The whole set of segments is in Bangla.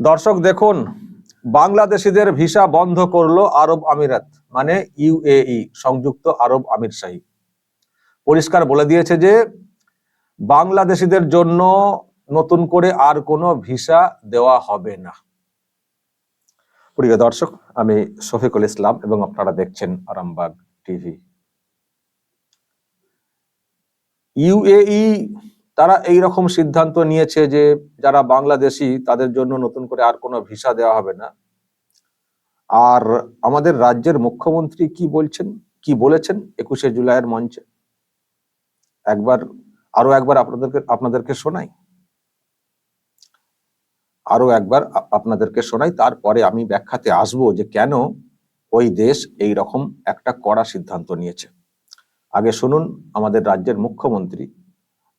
দর্শক দেখুন, বাংলাদেশিদের ভিসা বন্ধ করল আরব আমিরাত মানে ইউএই সংযুক্ত আরব আমির শাহী। পরিষ্কার বলে দিয়েছে যে, বাংলাদেশিদের জন্য নতুন করে আর কোনো ভিসা দেওয়া হবে না। প্রিয় দর্শক, আমি শফিকুল ইসলাম এবং আপনারা দেখছেন আরামবাগ টিভি। ইউএই তারা এই রকম সিদ্ধান্ত নিয়েছে যে যারা বাংলাদেশি, তাদের জন্য নতুন করে আর কোনো ভিসা দেওয়া হবে না। আর আমাদের রাজ্যের মুখ্যমন্ত্রী কি বলছেন? কি বলেছেন একুশে জুলাইয়ের মঞ্চে? একবার, আরও একবার আপনাদেরকে আপনাদেরকে শোনাই। আরও একবার আপনাদেরকে শোনাই, তারপরে আমি ব্যাখ্যাতে আসব যে কেন ওই দেশ এই রকম একটা কড়া সিদ্ধান্ত নিয়েছে। আগে শুনুন আমাদের রাজ্যের মুখ্যমন্ত্রী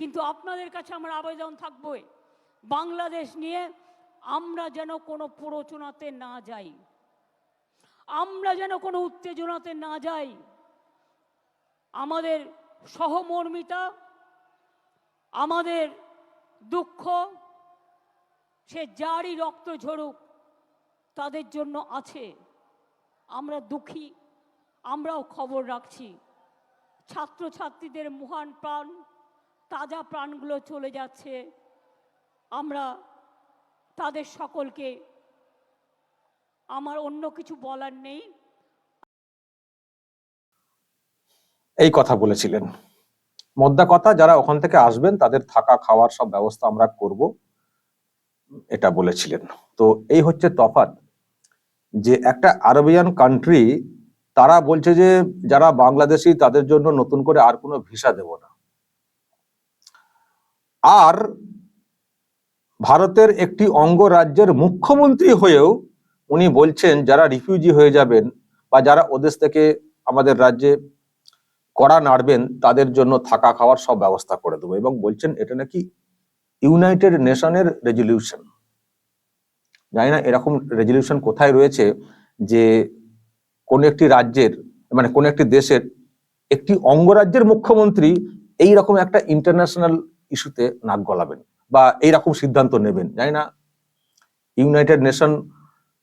কিন্তু আপনাদের কাছে আমার আবেদন থাকবে বাংলাদেশ নিয়ে আমরা যেন কোনো প্ররোচনাতে না যাই। আমরা যেন কোনো উত্তেজনাতে না যাই। আমাদের সহমর্মিতা, আমাদের দুঃখ, সে যারই রক্ত ঝরুক, তাদের জন্য আছে। আমরা দুঃখী, আমরাও খবর রাখছি। ছাত্রছাত্রীদের মহান প্রাণ তাজা প্রাণগুলো চলে যাচ্ছে। আমরা তাদের সকলকে, আমার অন্য কিছু বলার নেই। এই কথা বলেছিলেন। মোদ্দা কথা, যারা ওখান থেকে আসবেন, তাদের থাকা খাওয়ার সব ব্যবস্থা আমরা করব, এটা বলেছিলেন। তো এই হচ্ছে তফাৎ, যে একটা আরবিয়ান কান্ট্রি তারা বলছে যে, যারা বাংলাদেশি, তাদের জন্য নতুন করে আর কোনো ভিসা দেব না। আর ভারতের একটি অঙ্গরাজ্যের মুখ্যমন্ত্রী হয়েও উনি বলছেন, যারা রিফিউজি হয়ে যাবেন বা যারা ওদেশ থেকে আমাদের রাজ্যে কড়া নাড়বেন, তাদের জন্য থাকা খাওয়ার সব ব্যবস্থা করে দেবো। এবং বলছেন, এটা নাকি ইউনাইটেড নেশনের রেজলিউশন জানি না এরকম রেজলিউশন কোথায় রয়েছে যে কোন একটি রাজ্যের মানে কোন একটি দেশের একটি অঙ্গরাজ্যের মুখ্যমন্ত্রী এই রকম একটা ইন্টারন্যাশনাল ইস্যুতে নাক গলাবেন বা এই রকম সিদ্ধান্ত নেবেন। জানি না, ইউনাইটেড নেশন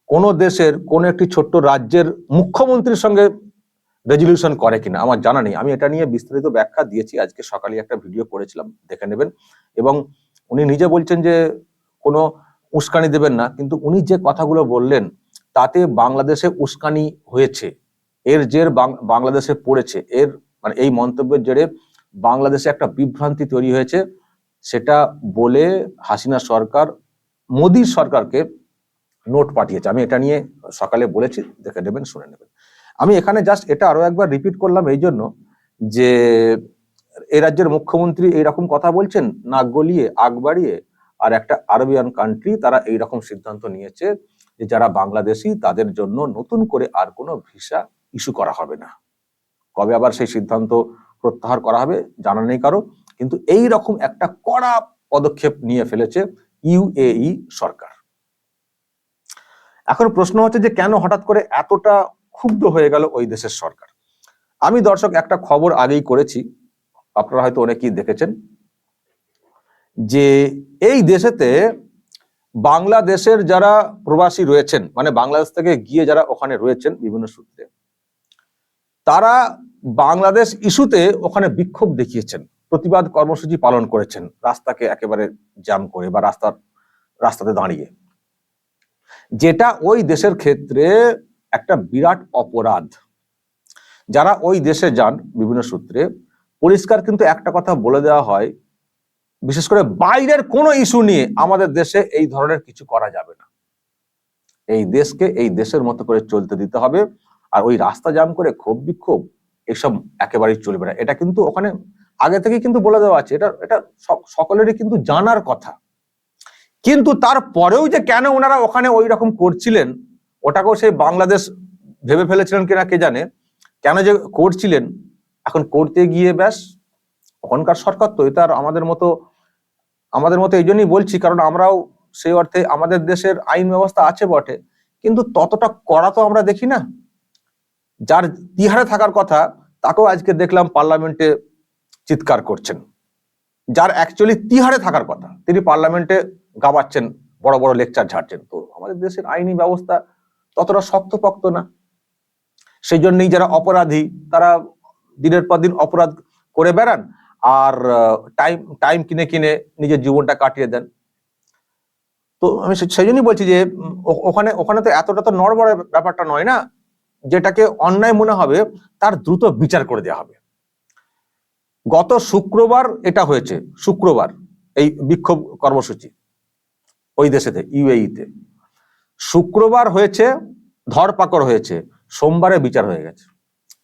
কোন দেশের কোন একটি ছোট্ট রাজ্যের মুখ্যমন্ত্রীর সঙ্গে রেজলিউশন করে কিনা, আমার জানা নেই। আমি এটা নিয়ে বিস্তারিত ব্যাখ্যা দিয়েছি, আজকে সকালে একটা ভিডিও করেছিলাম, দেখে নেবেন। এবং উনি নিজে বলছেন যে, কোনো উস্কানি দেবেন না, কিন্তু উনি যে কথাগুলো বললেন, তাতে বাংলাদেশে উস্কানি হয়েছে। এর জের বাংলাদেশে পড়েছে। এর মানে এই মন্তব্যের জেরে বাংলাদেশে একটা বিভ্রান্তি তৈরি হয়েছে। সেটা বলে হাসিনা সরকার মোদী সরকারকে নোট পাঠিয়েছে। আমি এটা নিয়ে সকালে বলেছি, দেখে নেবেন, শুনে নেবেন। আমি এখানে জাস্ট এটা আরও একবার রিপিট করলাম এই জন্য যে এই রাজ্যের মুখ্যমন্ত্রী এইরকম কথা বলছেন, নাক গলিয়ে, আগ বাড়িয়ে, আর একটা আরবিয়ান কান্ট্রি তারা এই রকম সিদ্ধান্ত নিয়েছে যে, যারা বাংলাদেশি তাদের জন্য নতুন করে আর কোনো ভিসা ইস্যু করা হবে না। কবে আবার সেই সিদ্ধান্ত প্রত্যাহার করা হবে, জানা নেই কারও। কিন্তু এই রকম একটা কড়া পদক্ষেপ নিয়ে ফেলেছে ইউএই সরকার। এখন প্রশ্ন হচ্ছে যে কেন হঠাৎ করে এতটা ক্ষুব্ধ হয়ে গেল ওই দেশের সরকার? আমি দর্শক একটা খবর আগেই করেছি, আপনারা হয়তো অনেকেই দেখেছেন, যে এই দেশেতে বাংলাদেশের যারা প্রবাসী রয়েছেন মানে বাংলাদেশ থেকে গিয়ে যারা ওখানে রয়েছেন বিভিন্ন সূত্রে, তারা বাংলাদেশ ইস্যুতে ওখানে বিক্ষোভ দেখিয়েছেন, প্রতিবাদ কর্মসূচি পালন করেছেন, রাস্তাকে একেবারে জ্যাম করে বা রাস্তার, রাস্তাতে দাঁড়িয়ে। যেটা ওই দেশের ক্ষেত্রে একটা বিরাট অপরাধ। যারা ওই দেশে যান বিভিন্ন সূত্রে, পরিষ্কার কিন্তু একটা কথা বলে দেওয়া হয়, বিশেষ করে বাইরের কোনো ইস্যু নিয়ে আমাদের দেশে এই ধরনের কিছু করা যাবে না। এই দেশকে এই দেশের মতো করে চলতে দিতে হবে, আর ওই রাস্তা জাম করে ক্ষোভ বিক্ষোভ এসব একেবারেই চলবে না। এটা কিন্তু ওখানে আগে থেকে কিন্তু বলে দেওয়া আছে। এটা এটা সকলেরই কিন্তু জানার কথা। কিন্তু তারপরেও যে কেন ওনারা ওখানে ওই রকম করছিলেন, ওটাকেও সেই বাংলাদেশ ভেবে ফেলেছিলেন কিনা কে জানে। কেন যে করছিলেন, এখন করতে গিয়ে ব্যাস, ওখানকার সরকার তো এটা আমাদের মতো আমাদের মতো এই জন্যই বলছি, কারণ আমরাও সেই অর্থে আমাদের দেশের আইন ব্যবস্থা আছে বটে। কিন্তু ততটা করা তো আমরা দেখি না। যার তিহারে থাকার কথা তাকেও আজকে দেখলাম পার্লামেন্টে চিৎকার করছেন। যার অ্যাকচুয়ালি তিহারে থাকার কথা, তিনি পার্লামেন্টে গাবাচ্ছেন, বড় বড় লেকচার ঝাড়ছেন। তো আমাদের দেশের আইনি ব্যবস্থা ততটা শক্তপোক্ত না। সেই জন্যই যারা অপরাধী, তারা দিনের পর দিন অপরাধ করে বেড়ান আর টাইম টাইম কিনে কিনে নিজের জীবনটা কাটিয়ে দেন। তো আমি সেই জন্যই বলছি যে ওখানে ওখানে তো এতটা তো নড়বড় ব্যাপারটা নয় না। যেটাকে অন্যায় মনে হবে, তার দ্রুত বিচার করে দেওয়া হবে। গত শুক্রবার এটা হয়েছে, শুক্রবার এই বিক্ষোভ কর্মসূচি ওই দেশেতে, ইউএইতে। শুক্রবার হয়েছে, ধরপাকড় হয়েছে, সোমবারে বিচার হয়ে গেছে।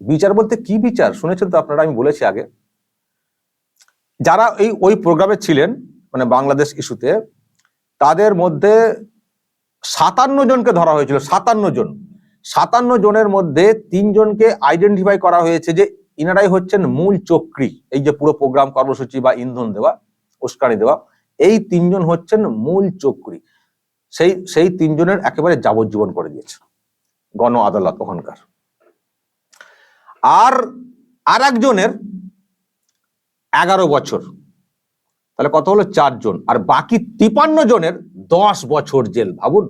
বিচার বলতে কি বিচার? শুনেছেন তো আপনারা, আমি বলেছি আগে। যারা এই, ওই প্রোগ্রামে ছিলেন মানে বাংলাদেশ ইস্যুতে, তাদের মধ্যে সাতান্ন জনকে ধরা হয়েছিল, সাতান্ন জন। সাতান্ন জনের মধ্যে তিনজনকে আইডেন্টিফাই করা হয়েছে যে ইনারাই হচ্ছেন মূল চক্রী। এই যে পুরো প্রোগ্রাম কর্মসূচি বা ইন্ধন দেওয়া, উস্কানি দেওয়া, এই তিনজন হচ্ছেন মূল চক্রী। সেই সেই তিনজনের একেবারে যাবজ্জীবন করে দিয়েছে। গণ আদালত ওখানকার। আর আর একজনের এগারো বছর। তাহলে কত হলো? চারজন। আর বাকি তিপান্ন জনের দশ বছর জেল। ভাবুন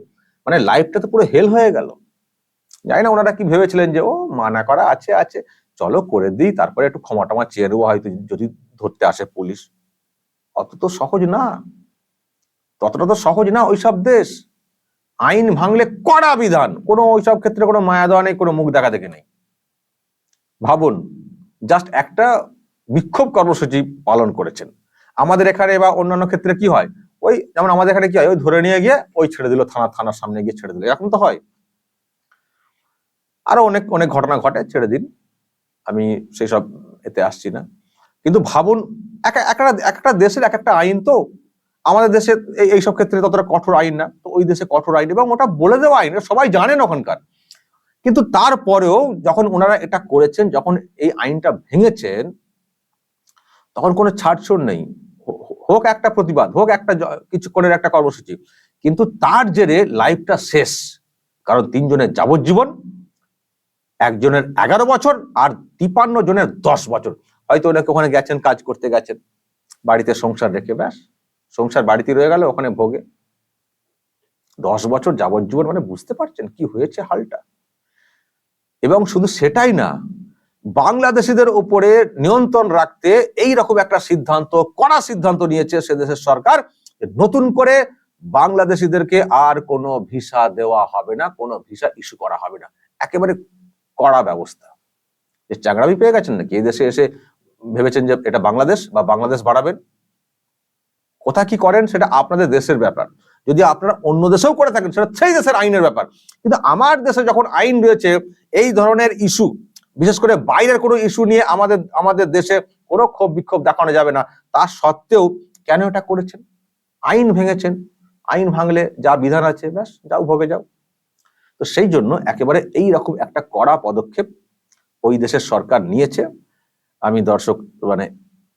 মানে লাইফটা তো পুরো হেল হয়ে গেল। জানি না ওনারা কি ভেবেছিলেন যে, ও, মানা করা আছে আছে, চলো করে দিই, তারপরে একটু ক্ষমা টমা চেয়ে নেব হয়তো যদি ধরতে আসে পুলিশ। অত তো সহজ না। ততটা তো সহজ না ওইসব দেশ। আইন ভাঙলে কড়া বিধান। কোনো ওইসব ক্ষেত্রে কোনো মায়া দেওয়া নেই, কোনো মুখ দেখা দেখে নেই। ভাবুন জাস্ট একটা বিক্ষোভ কর্মসূচি পালন করেছেন। আমাদের এখানে বা অন্যান্য ক্ষেত্রে কি হয়? ওই যেমন আমাদের এখানে কি হয়? ওই ধরে নিয়ে গিয়ে ওই ছেড়ে দিল থানা, থানার সামনে গিয়ে ছেড়ে দিল। এরকম তো হয়। আরও অনেক অনেক ঘটনা ঘটে, ছেড়ে দিন। আমি সেই সব এতে আসছি না। কিন্তু ভাবুন, এক একটা একটা দেশের এক একটা আইন তো। আমাদের দেশে এই এইসব ক্ষেত্রে ততটা কঠোর আইন না। তো ওই দেশে কঠোর আইন এবং ওটা বলে দেওয়া আইন সবাই জানেন ওখানকার। কিন্তু তারপরেও যখন ওনারা এটা করেছেন, যখন এই আইনটা ভেঙেছেন, তখন কোনো ছাড়ছড় নেই। হোক একটা প্রতিবাদ, হোক একটা কিছুক্ষণের একটা কর্মসূচি। কিন্তু তার জেরে লাইফটা শেষ। কারণ তিনজনের যাবজ্জীবন একজনের এগারো বছর আর তিপান্ন জনের দশ বছর। হয়তো ওনাকে ওখানে গেছেন, কাজ করতে গেছেন। বাড়িতে সংসার রেখে, ব্যাস। সংসার বাড়িতে রয়ে গেল, ওখানে ভোগে। দশ বছর যাবজ্জীবন মানে বুঝতে পারছেন কি হয়েছে হালটা? এবং শুধু সেটাই না, বাংলাদেশিদের উপরে নিয়ন্ত্রণ রাখতে এই রকম একটা সিদ্ধান্ত, কড়া সিদ্ধান্ত নিয়েছে সে দেশের সরকার নতুন করে বাংলাদেশিদেরকে আর কোনো ভিসা দেওয়া হবে না, কোনো ভিসা ইস্যু করা হবে না। একেবারে কড়া ব্যবস্থা। যে চাকরাবি পেয়ে গেছেন নাকি? এই দেশে এসে ভেবেছেন যে এটা বাংলাদেশ বা বাংলাদেশ বাড়াবেন? কোথা কি করেন সেটা আপনাদের দেশের ব্যাপার। যদি আপনারা অন্য দেশেও করে থাকেন, সেটা সেই দেশের আইনের ব্যাপার। কিন্তু আমার দেশে যখন আইন রয়েছে, এই ধরনের ইস্যু, বিশেষ করে বাইরের কোনো ইস্যু নিয়ে আমাদের আমাদের দেশে কোনো ক্ষোভ বিক্ষোভ দেখানো যাবে না। তা সত্ত্বেও কেন এটা করেছেন? আইন ভেঙেছেন। আইন ভাঙলে যা বিধান আছে, ব্যাস, যাও ভোগে যাও। তো সেই জন্য একেবারে এই রকম একটা কড়া পদক্ষেপ ওই দেশের সরকার নিয়েছে। আমি দর্শক মানে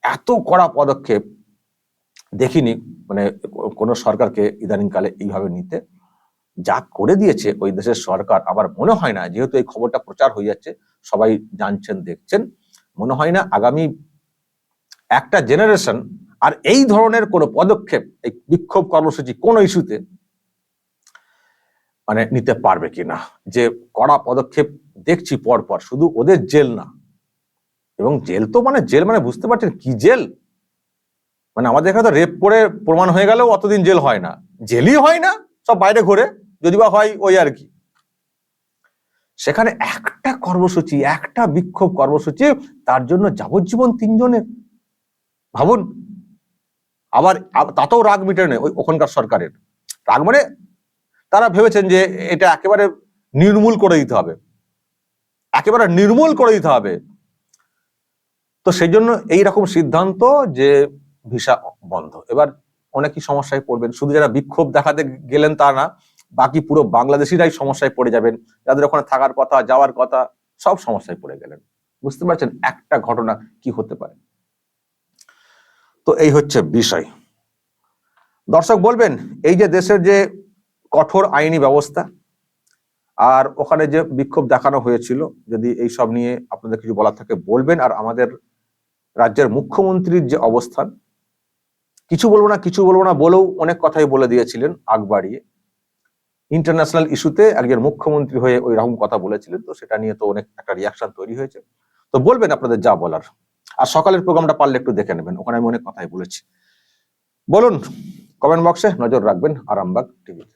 এত কড়া পদক্ষেপ দেখিনি মানে কোনো সরকারকে ইদানিংকালে এইভাবে নিতে। যা করে দিয়েছে ওই দেশের সরকার আমার মনে হয় না, যেহেতু এই খবরটা প্রচার হয়ে যাচ্ছে, সবাই জানছেন, দেখছেন, মনে হয় না আগামী একটা জেনারেশন আর এই ধরনের কোনো পদক্ষেপ, এই বিক্ষোভ কর্মসূচি কোন ইস্যুতে মানে নিতে পারবে কিনা। যে কড়া পদক্ষেপ দেখছি পর পর শুধু ওদের জেল না। এবং জেল তো মানে জেল মানে বুঝতে পারছেন কি জেল? মানে আমাদের এখানে তো রেপ করে প্রমাণ হয়ে গেলেও অতদিন জেল হয় না। জেলই হয় না, সব বাইরে ঘুরে, যদি বা হয় ওই আর কি। সেখানে একটা কর্মসূচি, একটা বিক্ষোভ কর্মসূচি, তার জন্য যাবজ্জীবন তিনজনের। ভাবুন, আবার তাতেও রাগ মিটে নেই, ওই ওখানকার সরকারের। রাগ মানে তারা ভেবেছেন যে এটা একেবারে নির্মূল করে দিতে হবে। একেবারে নির্মূল করে দিতে হবে। তো সেই জন্য এইরকম সিদ্ধান্ত যে ভিসা বন্ধ। এবার অনেকই সমস্যায় পড়বেন। শুধু যারা বিক্ষোভ দেখাতে গেলেন তা না, বাকি পুরো বাংলাদেশিরাই সমস্যায় পড়ে যাবেন। যাদের ওখানে থাকার কথা, যাওয়ার কথা, সব সমস্যায় পড়ে গেলেন। বুঝতে পারছেন একটা ঘটনা কি হতে পারে? তো এই হচ্ছে বিষয়। দর্শক বলবেন, এই যে দেশের যে কঠোর আইনি ব্যবস্থা। আর ওখানে যে বিক্ষোভ দেখানো হয়েছিল, যদি এই সব নিয়ে আপনাদের কিছু বলার থাকে বলবেন। আর আমাদের রাজ্যের মুখ্যমন্ত্রীর যে অবস্থান, কিছু বলব না, কিছু বলব না বলেও অনেক কথাই বলে দিয়েছিলেন আগ বাড়িয়ে ইন্টারন্যাশনাল ইস্যুতে একজন মুখ্যমন্ত্রী হয়ে ওই রকম কথা বলেছিলেন, তো সেটা নিয়ে তো অনেক একটা রিয়াকশন তৈরি হয়েছে। তো বলবেন আপনাদের যা বলার। আর সকালের প্রোগ্রামটা পারলে একটু দেখে নেবেন, ওখানে আমি অনেক কথাই বলেছি। বলুন কমেন্ট বক্সে নজর রাখবেন, আরামবাগ টিভিতে